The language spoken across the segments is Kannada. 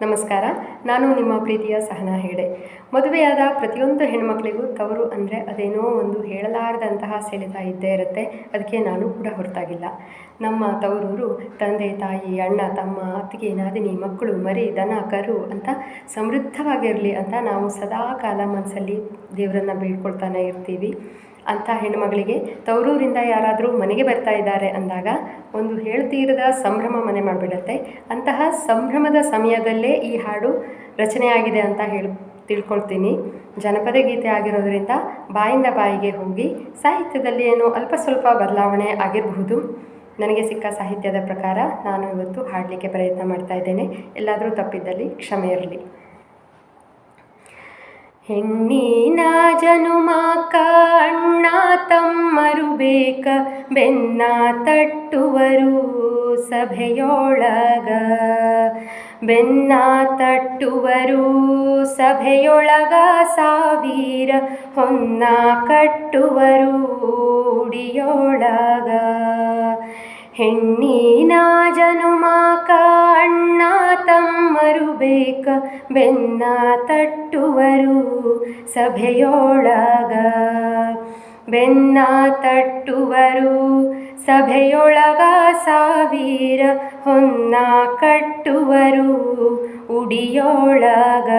ನಮಸ್ಕಾರ. ನಾನು ನಿಮ್ಮ ಪ್ರೀತಿಯ ಸಹನಾ ಹೆಗಡೆ. ಮದುವೆಯಾದ ಪ್ರತಿಯೊಂದು ಹೆಣ್ಮಕ್ಳಿಗೂ ತವರು ಅಂದರೆ ಅದೇನೋ ಒಂದು ಹೇಳಲಾರದಂತಹ ಸೆಳೆತ ಇದ್ದೇ ಇರುತ್ತೆ. ಅದಕ್ಕೆ ನಾನು ಕೂಡ ಹೊರತಾಗಿಲ್ಲ. ನಮ್ಮ ತವರೂರು ತಂದೆ, ತಾಯಿ, ಅಣ್ಣ, ತಮ್ಮ, ಅತ್ತಿಗೆ, ನಾದಿನಿ, ಮಕ್ಕಳು, ಮರಿ, ದನ, ಕರು ಅಂತ ಸಮೃದ್ಧವಾಗಿರಲಿ ಅಂತ ನಾವು ಸದಾ ಕಾಲ ಮನಸ್ಸಲ್ಲಿ ದೇವರನ್ನು ಬೇಡ್ಕೊಳ್ತಾನೆ ಇರ್ತೀವಿ. ಅಂಥ ಹೆಣ್ಣುಮಗಳಿಗೆ, ತವರೂರಿಂದ ಯಾರಾದರೂ ಮನೆಗೆ ಬರ್ತಾ ಇದ್ದಾರೆ ಅಂದಾಗ, ಒಂದು ಹೇಳ್ತೀರದ ಸಂಭ್ರಮ ಮನೆ ಮಾಡಿಬಿಡತ್ತೆ. ಅಂತಹ ಸಂಭ್ರಮದ ಸಮಯದಲ್ಲೇ ಈ ಹಾಡು ರಚನೆಯಾಗಿದೆ ಅಂತ ಹೇಳಿ ತಿಳ್ಕೊಳ್ತೀನಿ. ಜನಪದ ಗೀತೆ ಆಗಿರೋದ್ರಿಂದ ಬಾಯಿಂದ ಬಾಯಿಗೆ ಹೋಗಿ ಸಾಹಿತ್ಯದಲ್ಲಿ ಏನೋ ಅಲ್ಪ ಸ್ವಲ್ಪ ಬದಲಾವಣೆ ಆಗಿರಬಹುದು. ನನಗೆ ಸಿಕ್ಕ ಸಾಹಿತ್ಯದ ಪ್ರಕಾರ ನಾನು ಇವತ್ತು ಹಾಡಲಿಕ್ಕೆ ಪ್ರಯತ್ನ ಮಾಡ್ತಾ ಇದ್ದೇನೆ. ಎಲ್ಲಾದರೂ ತಪ್ಪಿದ್ದಲ್ಲಿ ಕ್ಷಮೆ ಇರಲಿ. ಹೆಣ್ಣಿನ ಜನುಮಾಕ ಅಣ್ಣ ತಮ್ಮರು ಬೇಕ ಬೆನ್ನ ತಟ್ಟುವರು ಸಭೆಯೊಳಗ. ಬೆನ್ನ ತಟ್ಟುವರು ಸಭೆಯೊಳಗ ಸಾವಿರ, ಹೊನ್ನ ಕಟ್ಟುವರು ಉಡಿಯೊಳಗ. ಹೆಣ್ಣಿನ ಜನುಮಾಕ ಅಣ್ಣ ತಮ್ಮರು ಬೇಕ ಬೆನ್ನ ತಟ್ಟುವರು ಸಭೆಯೊಳಗ. ಬೆನ್ನ ತಟ್ಟುವರು ಸಭೆಯೊಳಗ ಸಾವಿರ ಹೊನ್ನ ಕಟ್ಟುವರು ಉಡಿಯೊಳಗ.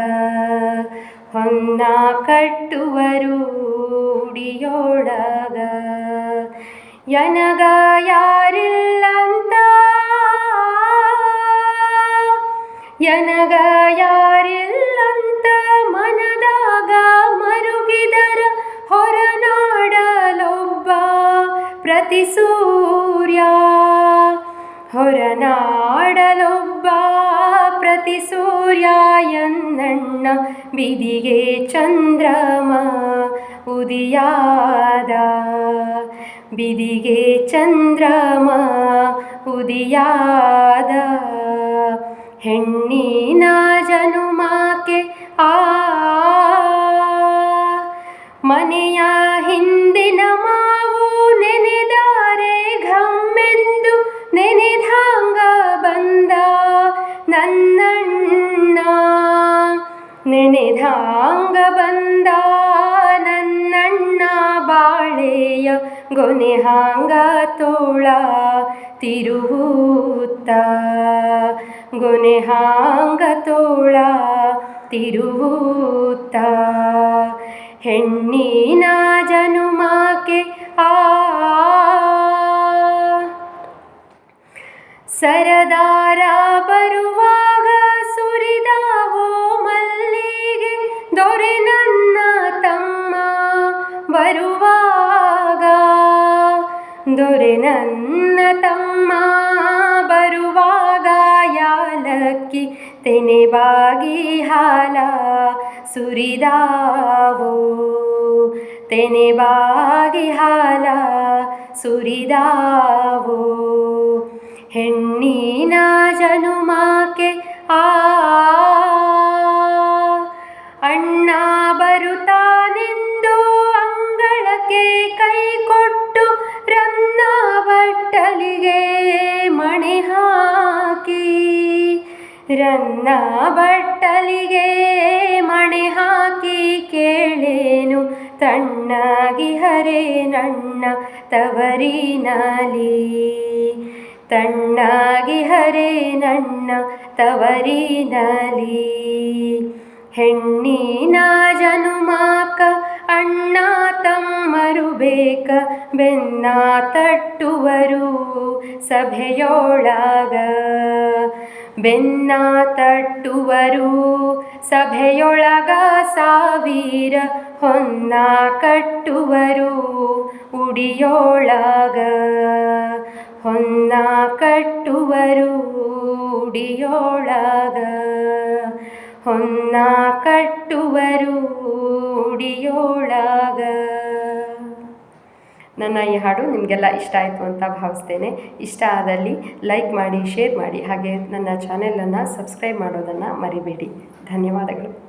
ಹೊನ್ನ ಕಟ್ಟುವರು ಉಡಿಯೊಳಗ. ಯನಗ ಯಾರಿಲ್ಲಂತ? ಯನಗ ಯಾರಿಲ್ಲಂತ? ಮನದಾಗ ಮರುಗಿದರ ಹೊರನಾಡಲೊಬ್ಬ ಪ್ರತಿ ಸೂರ್ಯ. ಹೊರನಾಡಲೊಬ್ಬ ಪ್ರತಿ ಸೂರ್ಯ ಎನ್ನಣ್ಣ, ಬಿದಿಗೆ ಚಂದ್ರಮ, ಉದಿಯಾದ. ಬಿದಿಗೆ ಚಂದ್ರಮ ಉದಿಯಾದ ಹೆಣ್ಣಿನ ಜನುಮಾಕೆ ಆ ಮನೆಯ ಹಿಂದಿನ ಮಾವು ನೆನೆದಾರೆ ಘಮ್ಮೆಂದು ನೆನೆದಾಂಗ ಬಂದ ನನ್ನಣ್ಣ. ನೆನೆದಾಂಗ ಬಂದ ನನ್ನಣ್ಣ ಬಾಳೆಯ ಗೊನೆ ಹಾಂಗ ತೋಳ ತಿರುವುತ್ತ. ಗೊನೆ ಹಾಂಗ ತೋಳ ತಿರುವುತ್ತ. ಹೆಣ್ಣಿನ ದೊರೆ ನನ್ನ ತಮ್ಮ ಬರುವಾಗ ಯಾಲಕ್ಕಿ ತೆನೆಬಾಗಿ ಹಾಲ ಸುರಿದಾವೋ? ತೆನೆಬಾಗಿ ಹಾಲ ಸುರಿದಾವೋ? ಹೆಣ್ಣಿನ ಜನುಮಾಕೆ ಆ ರನ್ನ ಬಟ್ಟಲಿಗೆ ಮಣೆ ಹಾಕಿ ಕೇಳೇನು? ತಣ್ಣಾಗಿ ಹರೇ ನನ್ನ ತವರಿನಲಿ ತಣ್ಣಾಗಿ ಹರೇ ನನ್ನ ತವರಿನಲಿ ಹೆಣ್ಣಿನ ಜನುಮಾಕ ಅಣ್ಣ ತಮ್ಮರು ಬೇಕ? ಬೆನ್ನ ತಟ್ಟುವರು ಸಭೆಯೊಳಗ ಬೆನ್ನ ತಟ್ಟುವರು ಸಭೆಯೊಳಗ ಸಾವಿರ ಹೊನ್ನ ಕಟ್ಟುವರು. ಉಡಿಯೊಳಗ ಹೊನ್ನ ಕಟ್ಟುವರು ಉಡಿಯೊಳಗ ಹೊನ್ನ ಕಟ್ಟುವರು ಉಡಿಯೊಳಗ ನನ್ನ ಈ ಹಾಡು ನಿಮಗೆಲ್ಲ ಇಷ್ಟ ಆಯಿತು ಅಂತ ಭಾವಿಸ್ತೇನೆ. ಇಷ್ಟ ಆದಲ್ಲಿ ಲೈಕ್ ಮಾಡಿ, ಶೇರ್ ಮಾಡಿ, ಹಾಗೆ ನನ್ನ ಚಾನೆಲನ್ನು ಸಬ್ಸ್ಕ್ರೈಬ್ ಮಾಡೋದನ್ನು ಮರಿಬೇಡಿ. ಧನ್ಯವಾದಗಳು.